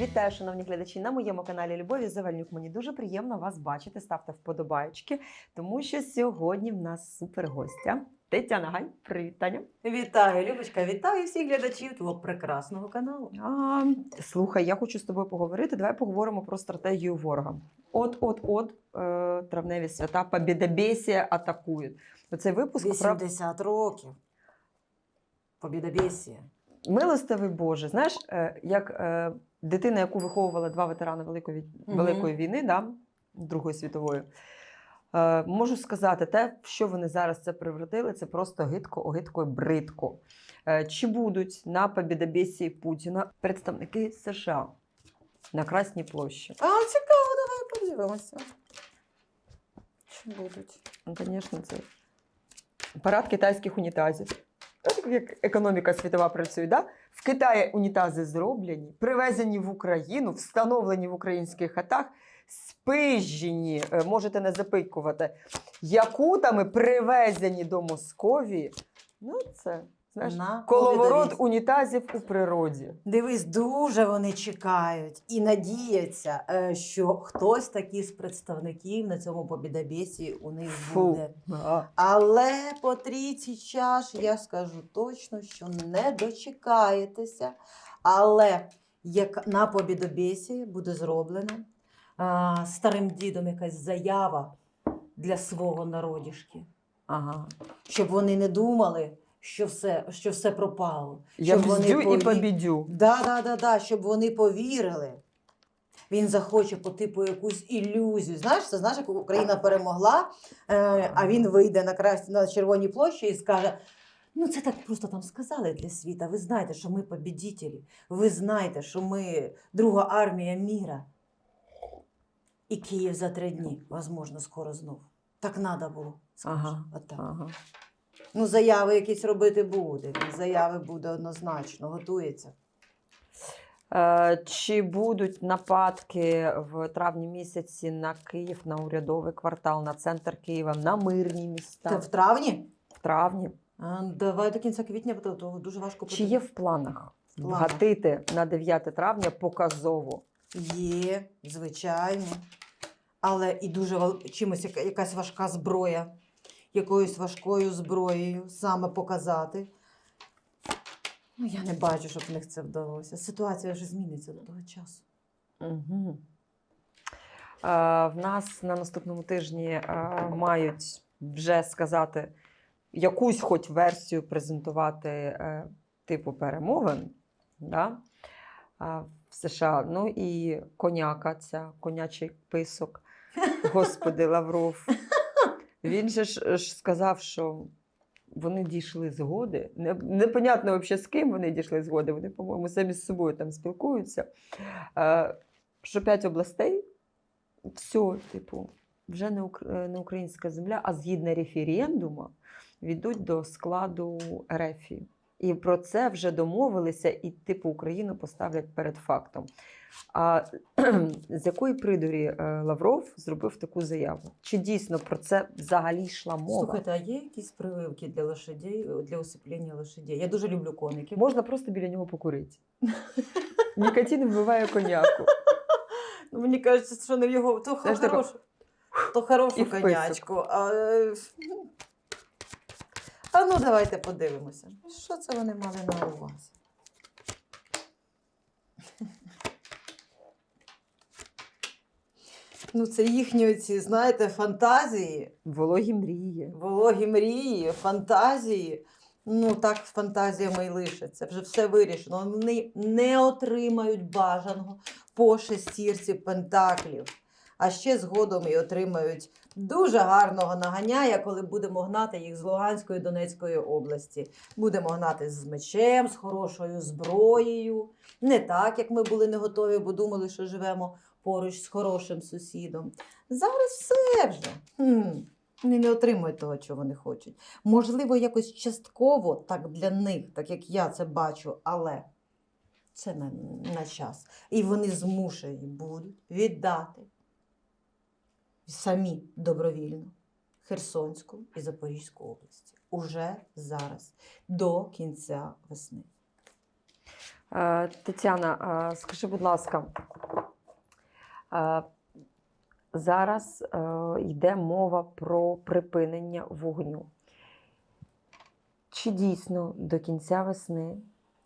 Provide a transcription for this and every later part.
Вітаю, шановні глядачі, на моєму каналі Любові Завальнюк. Мені дуже приємно вас бачити. Ставте вподобайки, тому що сьогодні в нас супер гостя. Тетяна Гань, привіт, Таня. Вітаю, Любочка, вітаю всіх глядачів твого прекрасного каналу. А, слухай, я хочу з тобою поговорити. Давай поговоримо про стратегію ворога. От, от, от е, травневі свята Побєдобєсія атакують. Оцей випуск про років. Побідобєсія. милостивий Боже. Знаєш, е, як е, дитина, яку виховували два ветерани Великої, вій- Мгм. Великої війни, да, Другої світової. Е, можу сказати, те, що вони зараз це превратили, це просто гидко, огидко і бридко. Е, чи будуть на побідобєсії Путіна представники США на Красній площі? А, цікаво, давай подивимося. Чи будуть? Ну, звісно, це парад китайських унітазів. Так як економіка світова працює, да? В Китаї унітази зроблені, привезені в Україну, встановлені в українських хатах, спижені, е, можете не запикувати, якутами привезені до Московії. Ну, це знаєш, На коловорот унітазів у природі. Дивись, дуже вони чекають і надіються, е, що хтось такі з представників на цьому побідобєсі у них Фу. буде. А. Але по трійці чаш я скажу точно, що не дочекаєтеся. Але як на побідобєсі буде зроблена а, старим дідом якась заява для свого народішки, Ага. щоб вони не думали, що все, що все пропало. Я Щоб вони бздю і побідю. Да, да, да, да, щоб вони повірили. Він захоче по типу якусь ілюзію. Знаєш, це знаєш, як Україна перемогла, е, а він вийде на крас... на Червоній площі і скаже: ну це так просто там сказали для світа. Ви знаєте, що ми побідітелі. Ви знаєте, що ми друга армія міра. І Київ за три дні, возможно, скоро знов. Так треба було. скаже. Ага, Отак. ага. Ну, заяви якісь робити буде. Заяви буде однозначно, готується. Е, Чи будуть нападки в травні місяці на Київ, на урядовий квартал, на центр Києва, на мирні міста Це в травні? в травні? А, давай до кінця квітня, бо то дуже важко Чи є в планах вгатити на 9 травня показово? Є, звичайно. Але і дуже чимось якась важка зброя, якоюсь важкою зброєю саме показати. Ну, я не бачу, щоб в них це вдалося. Ситуація вже зміниться до того часу. Угу. Е, в нас на наступному тижні е, мають вже сказати якусь хоч версію презентувати е, типу перемовин да? а, в США. Ну і коняка, ця конячий писок, господи Лавров. Він же ж, ж сказав, що вони дійшли згоди. Не- Непонятно взагалі, з ким вони дійшли згоди. Вони, по-моєму, самі з собою там спілкуються. Е, Що п'ять областей, все, типу, вже е, не українська земля, а згідно референдуму війдуть до складу РЕФІ. І про це вже домовилися, і типу Україну поставлять перед фактом. А з якої придурі е, Лавров зробив таку заяву? Чи дійсно про це взагалі йшла мова? Слухайте, а є якісь прививки для лошадей, для усиплення лошадей? Я дуже люблю коників. Можна просто біля нього покурити. Нікотин вбиває коняку. Ну, мені кажеться, що не в його то хорошу, то хорошу конячку. А, е, а ну давайте подивимося. Що це вони мали на увазі? Ну, це їхні ці, знаєте, фантазії, Вологі мрії. вологі мрії, фантазії. Ну, так фантазіями і лишаться. Вже все вирішено. Вони не отримають бажаного по шестірці пентаклів. А ще згодом і отримають дуже гарного наганяя, коли будемо гнати їх з Луганської Донецької області. Будемо гнати з мечем, з хорошою зброєю. Не так, як ми були не готові, бо думали, що живемо поруч з хорошим сусідом. Зараз все вже. Хм. Вони не отримують того, чого вони хочуть. Можливо, якось частково так для них, так як я це бачу, але це на, на час. І вони змушені будуть віддати самі добровільно Херсонську і Запорізьку області уже зараз, до кінця весни. Е, Тетяна, е, скажи, будь ласка, зараз е, йде мова про припинення вогню. Чи дійсно до кінця весни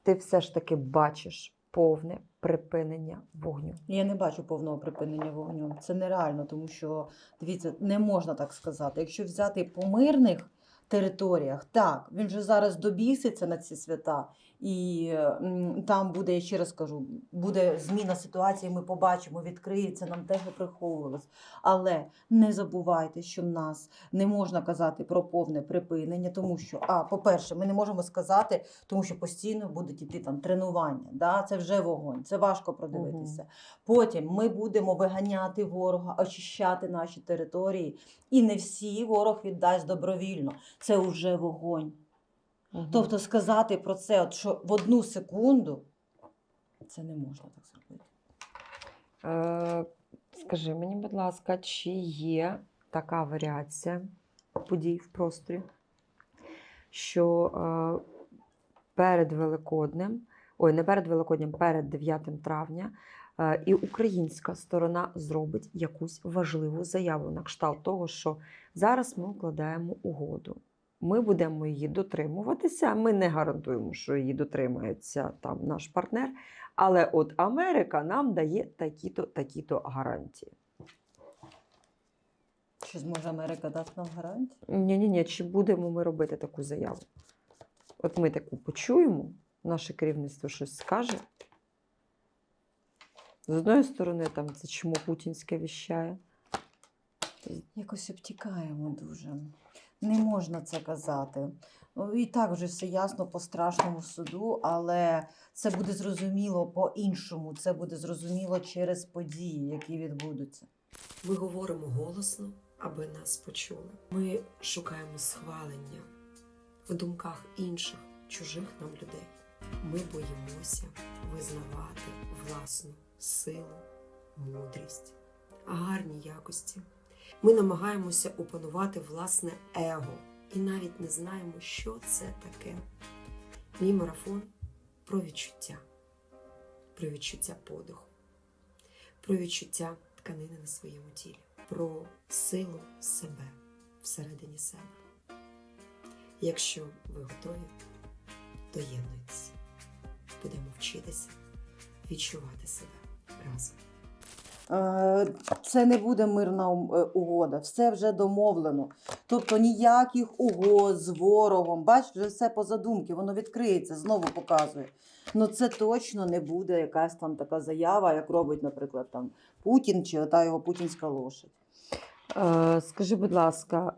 ти все ж таки бачиш повне припинення вогню? Я не бачу повного припинення вогню. Це нереально, тому що дивіться, не можна так сказати. Якщо взяти по мирних територіях, так він же зараз добіситься на ці свята, і там буде, я ще раз кажу, буде зміна ситуації. Ми побачимо, відкриється, нам теж приховувалось. Але не забувайте, що в нас не можна казати про повне припинення, тому що, а, по-перше, ми не можемо сказати, тому що постійно будуть іти там тренування. Да? Це вже вогонь, це важко продивитися. Потім ми будемо виганяти ворога, очищати наші території, і не всі ворог віддасть добровільно. Це вже вогонь. Мгм. Тобто сказати про це, от, що в одну секунду, це не можна так зробити. Е, Скажи мені, будь ласка, чи є така варіація подій в просторі, що е, перед Великоднем, ой, не перед Великоднем, перед 9 травня, е, і українська сторона зробить якусь важливу заяву на кшталт того, що зараз ми укладаємо угоду. Ми будемо її дотримуватися. Ми не гарантуємо, що її дотримається там наш партнер. Але от Америка нам дає такі-то, такі-то гарантії. Чи зможе Америка дати нам гарантію? Ні, ні, ні, чи будемо ми робити таку заяву? От ми таку почуємо, наше керівництво щось скаже. З одної сторони, там це чому путінське віщає. Якось обтікаємо дуже. Не можна це казати. Ну, і так вже все ясно по страшному суду, але це буде зрозуміло по-іншому. Це буде зрозуміло через події, які відбудуться. Ми говоримо голосно, аби нас почули. Ми шукаємо схвалення в думках інших, чужих нам людей. Ми боїмося визнавати власну силу, мудрість, гарні якості. Ми намагаємося опанувати власне его і навіть не знаємо, що це таке. Мій марафон про відчуття, про відчуття подиху, про відчуття тканини на своєму тілі, про силу себе всередині себе. Якщо ви готові, доєднуйтесь. Будемо вчитися відчувати себе разом. Це не буде мирна е, угода, все вже домовлено. Тобто ніяких угод з ворогом. Бач, вже все по задумки, воно відкриється, знову показує. Ну це точно не буде якась там така заява, як робить, наприклад, там Путін чи ота його путінська лошадь. Е, скажи, будь ласка,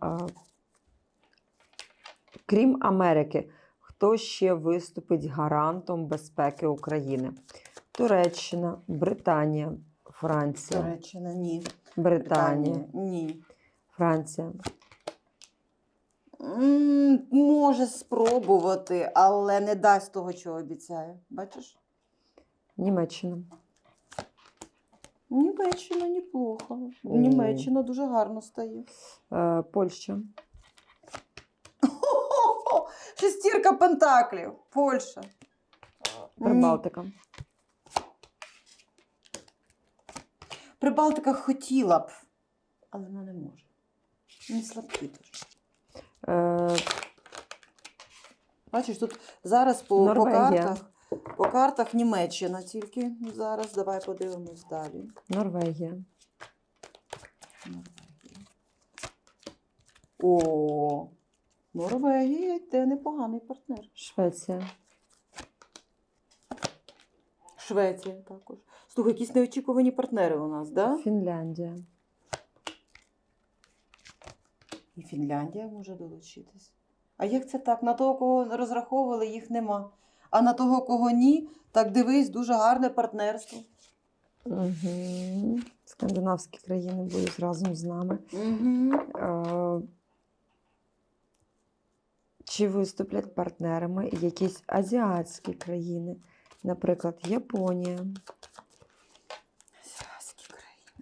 крім Америки, хто ще виступить гарантом безпеки України? Туреччина, Британія, Франція, Туреччина, ні. Британія, ні. Франція. М, Може спробувати, але не дасть того, чого обіцяє. Бачиш? Німеччина. Німеччина неплохо. О. Німеччина дуже гарно стає. Е, Польща. Шестірка пентаклів. Польща. Ні. Прибалтика. Прибалтика хотіла б, але вона не може. Не слабкі дуже. Е, Бачиш, тут зараз по, по Норвегія. картах. По картах Німеччина тільки зараз. Давай подивимось далі. Норвегія. Норвегія. О, Норвегія йде непоганий партнер. Швеція. Швеція також. Слухай, якісь неочікувані партнери у нас, да? Фінляндія. І Фінляндія може долучитись. А як це так? На того, кого розраховували, їх нема. А на того, кого ні, так дивись, дуже гарне партнерство. Угу. Скандинавські країни будуть разом з нами. Угу. Е, Чи виступлять партнерами якісь азіатські країни, наприклад, Японія.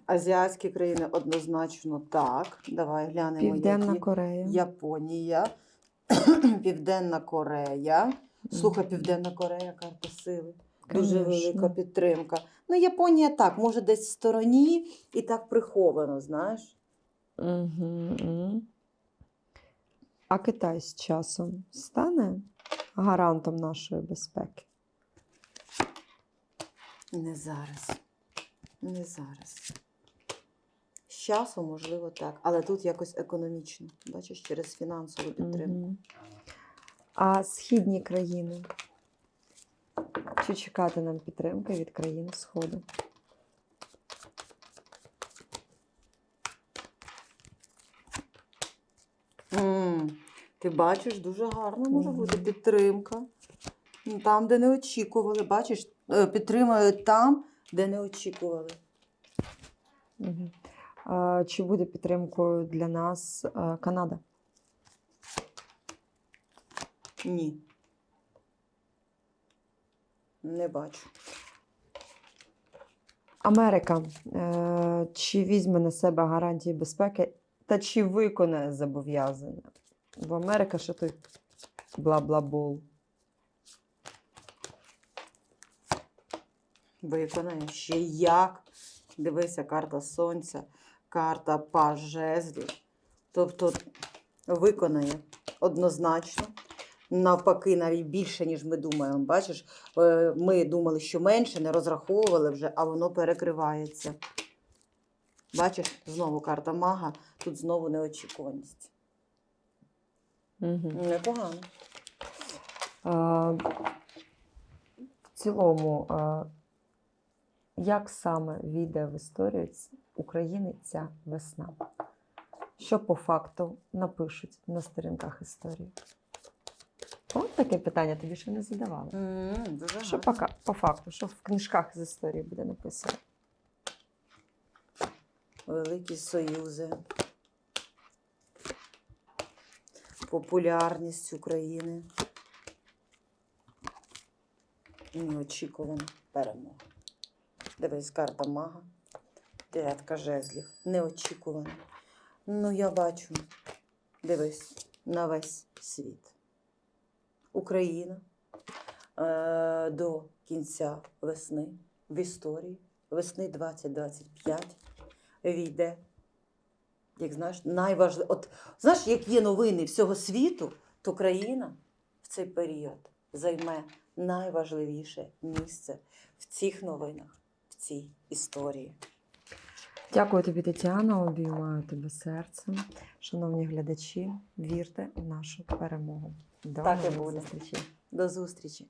Азіатські країни однозначно так. Давай глянемо. Південна які. Корея, Японія, Південна Корея. Слухай, Південна Корея, карта сили. Дуже Конечно. велика підтримка. Ну, Японія так, може десь в стороні і так приховано, знаєш. Угу. А Китай з часом стане гарантом нашої безпеки? Не зараз. Не зараз. З часом, можливо, так. Але тут якось економічно. Бачиш, через фінансову підтримку. А східні країни? Чи чекати нам підтримки від країн Сходу? М, Ти бачиш, дуже гарно може бути підтримка. Ну, Там, де не очікували. Бачиш, е, підтримують там, де не очікували. Угу. Чи буде підтримкою для нас Канада? Ні. Не бачу. Америка е, чи візьме на себе гарантії безпеки та чи виконає зобов'язання? Бо Америка ще той бла-бла-бол. Виконає ще як. Дивися, карта сонця, карта паж жезлів. Тобто виконає однозначно. Навпаки, навіть більше, ніж ми думаємо. Бачиш, е, ми думали, що менше, не розраховували вже, а воно перекривається. Бачиш, знову карта мага, тут знову неочікуваність. Угу. Непогано. в цілому, е, як саме війде в історію України ця весна? Що по факту напишуть на сторінках історії? От таке питання тобі ще не задавали. М, Дуже Що пока, по факту, що в книжках з історії буде написано? Великі союзи. Популярність України. Неочікувана перемога. Дивись, карта мага. Дев'ятка жезлів. Неочікувана. Ну, я бачу. Дивись, на весь світ. Україна е, до кінця весни в історії, весни 2025 війде. Як знаєш, найважливіше. От знаєш, як є новини всього світу, то країна в цей період займе найважливіше місце в цих новинах, цій історії. Дякую тобі, Тетяна. Обіймаю тебе серцем. Шановні глядачі, вірте в нашу перемогу. До Так і буде. зустрічі. До зустрічі!